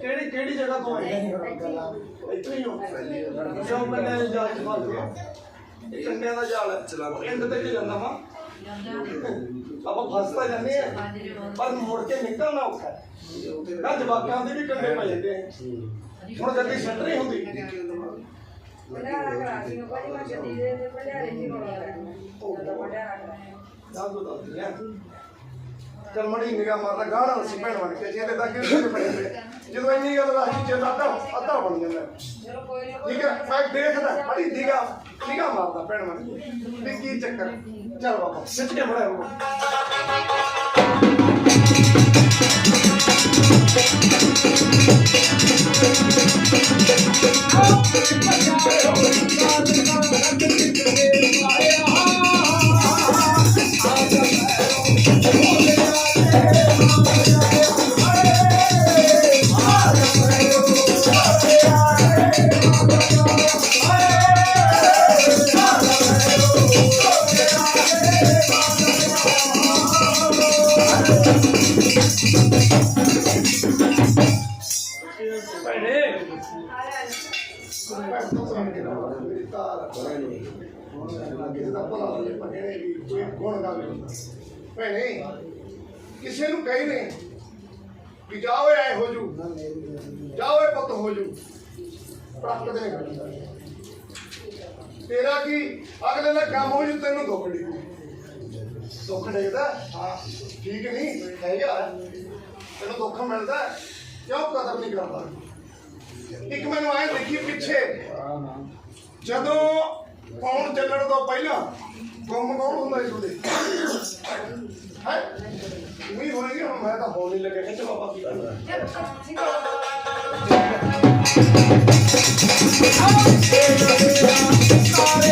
ਕਿਹੜੀ ਕਿਹੜੀ ਜਗ੍ਹਾ ਤੋਂ ਆਏ ਇੱਥੇ ਹੀ ਹੋ। ਜੋ ਮੈਨੇ ਜਾਲ ਚ ਫਸ ਗਿਆ ਇਹ ਕੰਨਿਆਂ ਦਾ ਜਾਲ ਐਂਡ ਤੱਕ ਹੀ ਜਾਂਦਾ ਵਾ। ਆਪਾਂ ਫਸ ਜਾਂਦੇ ਆ। ਪਰ ਮੁੜ ਕੇ ਨਿਕਲਣਾ ਔਖਾ ਹੈ। ਨਾ ਜਵਾਕਾਂ ਦੇ ਵੀ ਕੰਡੇ ਪੈ ਜਾਂਦੇ ਆ। ਹੁਣ ਜਲਦੀ ਸੈਂਟਰ ਹੀ ਹੁੰਦੀ ਚਲ ਮੜੀ ਨਿਗਾਹ ਮਾਰਦਾ ਗਾਣਾ ਸੀ ਭੈਣ ਬਣ ਕੇ ਜਿਹਦੇ ਤੱਕ ਕਿਹੜੇ ਪੜੇ ਪਏ ਜਦੋਂ ਇੰਨੀ ਗੱਲ ਰਾਹੀ ਚ ਅੱਧਾ ਅੱਧਾ ਬਣ ਜਾਂਦਾ ਠੀਕ ਹੈ, ਮੈਂ ਦੇਖਦਾ ਬੜੀ ਨਿਗਾਹ ਨਿਗਾਹ ਮਾਰਦਾ ਭੈਣ ਬਣ ਕੇ। ਵੀ ਕੀ ਚੱਕਰ ਚਲ ਬਾਬਾ ਸਿੱਟ ਕੇ ਬੜਾ ਹੋ ਭੈਣੇ ਭੈਣੇ ਕਿਸੇ ਨੂੰ ਕਹੀ ਨਹੀਂ ਕਿ ਜਾਓ ਐ ਹੋ ਜੂ ਜਾਓ ਇਹ ਪੁੱਤ ਹੋ ਜੂ ਪ੍ਰਾਪਤ ਨਹੀਂ ਤੇਰਾ ਕੀ ਅਗਲੇ ਦਾ ਕੰਮ ਹੋ ਜੂ ਤੈਨੂੰ ਦੁੱਖ ਨਹੀਂ ਦੁੱਖ ਡੇਦਾ ਹਾਂ, ਠੀਕ ਨਹੀਂ, ਹੈਗਾ। ਤੈਨੂੰ ਦੁੱਖ ਮਿਲਦਾ, ਕਿਉਂ ਕਦਰ ਨਹੀਂ ਕਰਦਾ? ਇੱਕ ਮੈਨੂੰ ਆਏ ਦੇਖੀ ਪਿੱਛੇ, ਜਦੋਂ ਕੌਣ ਚੱਲਣ ਤੋਂ ਪਹਿਲਾਂ ਗੁੰਮ ਕੌਣ ਹੁੰਦਾ ਸੀ ਤੁਹਾਡੇ? ਹੈ? ਵੀ ਹੋਏਗੀ, ਹੁਣ ਮੈਂ ਤਾਂ ਹੋਣ ਨਹੀਂ ਲੱਗਿਆ ਚਲੋ ਆਪਾਂ ਕੀ ਕਰਨਾ। ਭੈਣੇ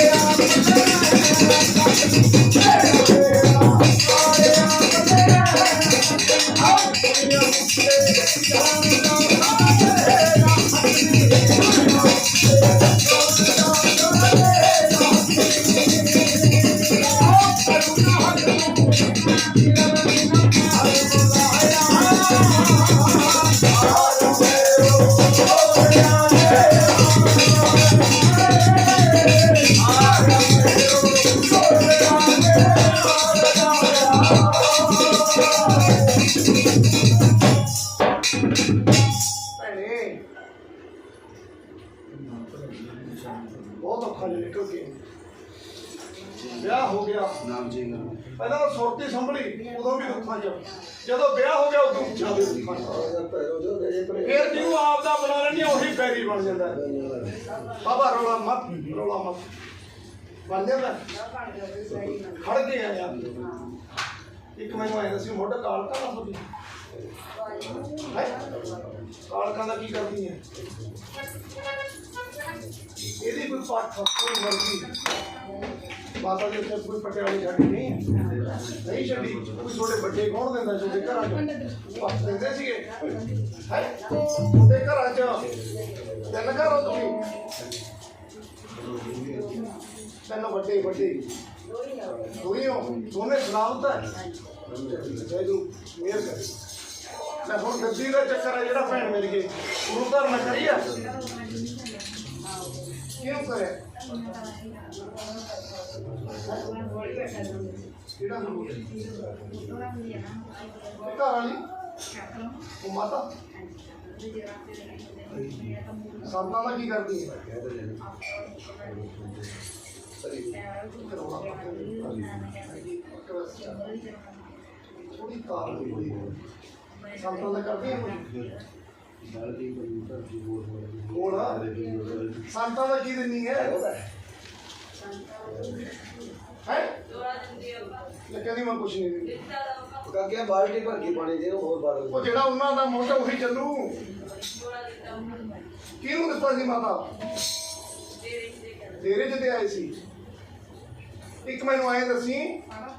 ਵਿਆਹ ਹੋ ਗਿਆ। ਨਾਮ ਜੀ ਪਹਿਲਾਂ ਤਾਂ ਸੁਰਤੀ ਸੰਭਲੀ ਉਦੋਂ ਵੀ ਦੁੱਖਾਂ ਚ। ਜਦੋਂ ਵਿਆਹ ਹੋ ਗਿਆ ਉਦੋਂ ਜ਼ਿਆਦਾ ਦੁੱਖਾਂ ਚ। ਫਿਰ ਜਿਹਨੂੰ ਆਪ ਦਾ ਬਣਾ ਲੈਣੀ ਉਹੀ ਪੈਰੀ ਬਣ ਜਾਂਦਾ। ਬਾਬਾ ਰੋਲਾ ਮਤ ਰੋਲਾ ਮਤ। ਬਣ ਜਾਂਦਾ। ਖੜ ਗਏ ਆ ਯਾਰ। ਇੱਕ ਮੈਨੂੰ ਆਇਆ ਸੀ ਮੋਢਾ ਕਾਲਕਾ ਦਾ ਤੁਹਾਡੀ? ਕਾਲਕਾਂ ਦਾ ਕੀ ਕਰਦੀ ਹੈ ਇਹਦੀ ਕੋਈ ਪਾਠ ਕੋਈ ਵਰਗੀ ਮਾਤਾ ਜੀ ਉੱਥੇ ਕੋਈ ਪਟਿਆਲੇ ਛੱਡੀ ਨਹੀਂ ਹੈ। ਨਹੀਂ ਛੱਡੀ। ਕੋਈ ਛੋਟੇ ਵੱਡੇ ਕੌਣ ਦਿੰਦਾ ਛੋਟੇ ਘਰਾਂ 'ਚ? ਪਾਠ ਦਿੰਦੇ ਸੀਗੇ। ਹੈ? ਉਹਦੇ ਘਰਾਂ 'ਚ। ਤਿੰਨ ਘਰ ਹੋ ਤੁਸੀਂ? ਤਿੰਨ ਵੱਡੇ ਵੱਡੇ। ਦੋਈ ਹੋ? ਦੋਨੇ ਸਲਾਮਤ ਹੈ ਜੈ ਜੂ ਮੇਰ ਕਰ। ਮੈਂ ਹੁਣ ਗੱਦੀ ਦਾ ਚੱਕਰ ਹੈ ਜਿਹੜਾ ਭੈਣ ਮਿਲ ਗਏ ਗੁਰੂ ਘਰ ਨਾ ਕਰੀਆ ਕਿਉਂ ਕਰੇ ਕਿਹੜਾ ਗੁਰੂ ਘਰ ਵਾਲੀ ਉਹ ਮਾਤਾ। ਸੰਤਾਂ ਦਾ ਕੀ ਕਰਦੀ ਹੈ ਥੋੜੀ ਕਾਰ ਹੋਈ ਸੰਤਾਂ ਦਾ ਕਰਦੀ ਹੈ ਆ। ਸੰਤਾਂ ਦਾ ਕੀ ਦਿੰਨੀ ਹੈ? ਹੈ? ਇਹ ਕਹਿੰਦੀ ਮੈਂ ਕੁਛ ਨਹੀਂ ਦਿੰਦੀ ਕਾਕਿਆ ਬਾਲਟੀ ਭਰ ਕੇ ਪਾਣੀ ਦੇ ਹੋਰ ਬਾਲ ਉਹ ਜਿਹੜਾ ਉਹਨਾਂ ਦਾ ਮੋਟਾ ਉਹੀ ਚੱਲੂ। ਕਿਹਨੂੰ ਦਿੱਤਾ ਸੀ ਮਾਤਾ? ਤੇਰੇ ਜਿਹਦੇ ਆਏ ਸੀ। ਇੱਕ ਮੈਨੂੰ ਆਏ ਦੱਸੀ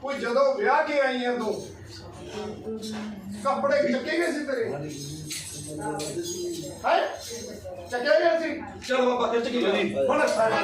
ਕੋਈ ਜਦੋਂ ਵਿਆਹ ਕੇ ਆਈ ਆ ਤੂੰ ਕੱਪੜੇ ਚੱਕੇ ਗਏ ਸੀ ਤੇਰੇ? ਹੈ? ਚੱਕੇ ਗਏ ਸੀ ਚਲੋ ਬਾਬਾ ਖਿੱਚ ਕੇ ਲਈ ਹੁਣ ਭੈਣੇ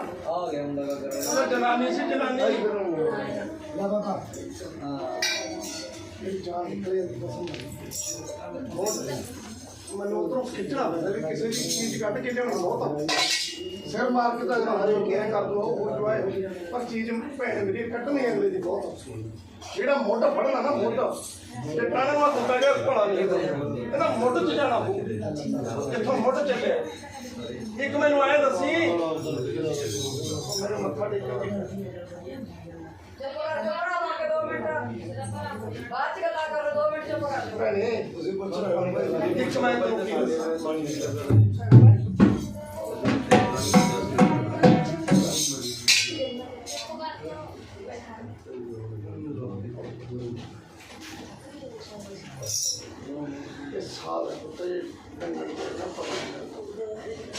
ਕਹਿੰਦਾ ਆ ਗਿਆ ਮੁੰਡਾ ਕਾ ਉਹ ਜਨਾਨੀ ਸੀ ਜਨਾਨੀ ਲਾ ਬਾਬਾ ਹਾਂ ਮੇਰੀ ਜਾਨ ਮੈਨੂੰ ਉਧਰੋਂ ਖਿੱਚਣਾ ਪੈਂਦਾ ਵੀ ਕਿਸੇ ਦੀ ਚੀਜ਼ ਕੱਢ ਕੇ ਲਿਆਉਣਾ ਬਹੁਤ ਸਿਰ ਮਾਰ ਕੇ ਤਾਂ ਹਰੇ ਕਿਵੇਂ ਕਰ ਦੂਗਾ ਉਹ ਜਵਾਏ ਪਰ ਚੀਜ਼ ਭੈਣ ਮੇਰੀ ਕੱਢਣੀ ਅਗਲੇ ਦੀ ਬਹੁਤ ਜਿਹੜਾ ਮੁੱਢ ਫੜਨਾ ਨਾ ਮੁੱਢ ਤੇ ਟਾਣੇ ਮਾ ਕੁੱਤਾ ਗਿਆ ਭਲਾ ਨਹੀਂ ਇਹਦਾ ਮੁੱਢ ਚ ਜਾਣਾ ਪਊ। ਇੱਥੋਂ ਮੁੱਢ ਚੱਲਿਆ। ਇੱਕ ਮੈਨੂੰ ਆਏ ਦੱਸੀ ਤੁਸੀਂ ਪੁੱਛ ਰਹੇ ਹੋ ਇੱਕ ਮੈਂ ਤੈਨੂੰ ਕੀ ਦੱਸਾਂ ਇਹ ਸਾਲ ਹੈ ਪੁੱਤ ਇਹ ਡੰਗਰ ਦੇ ਨਾ ਪਤਾ ਨਹੀਂ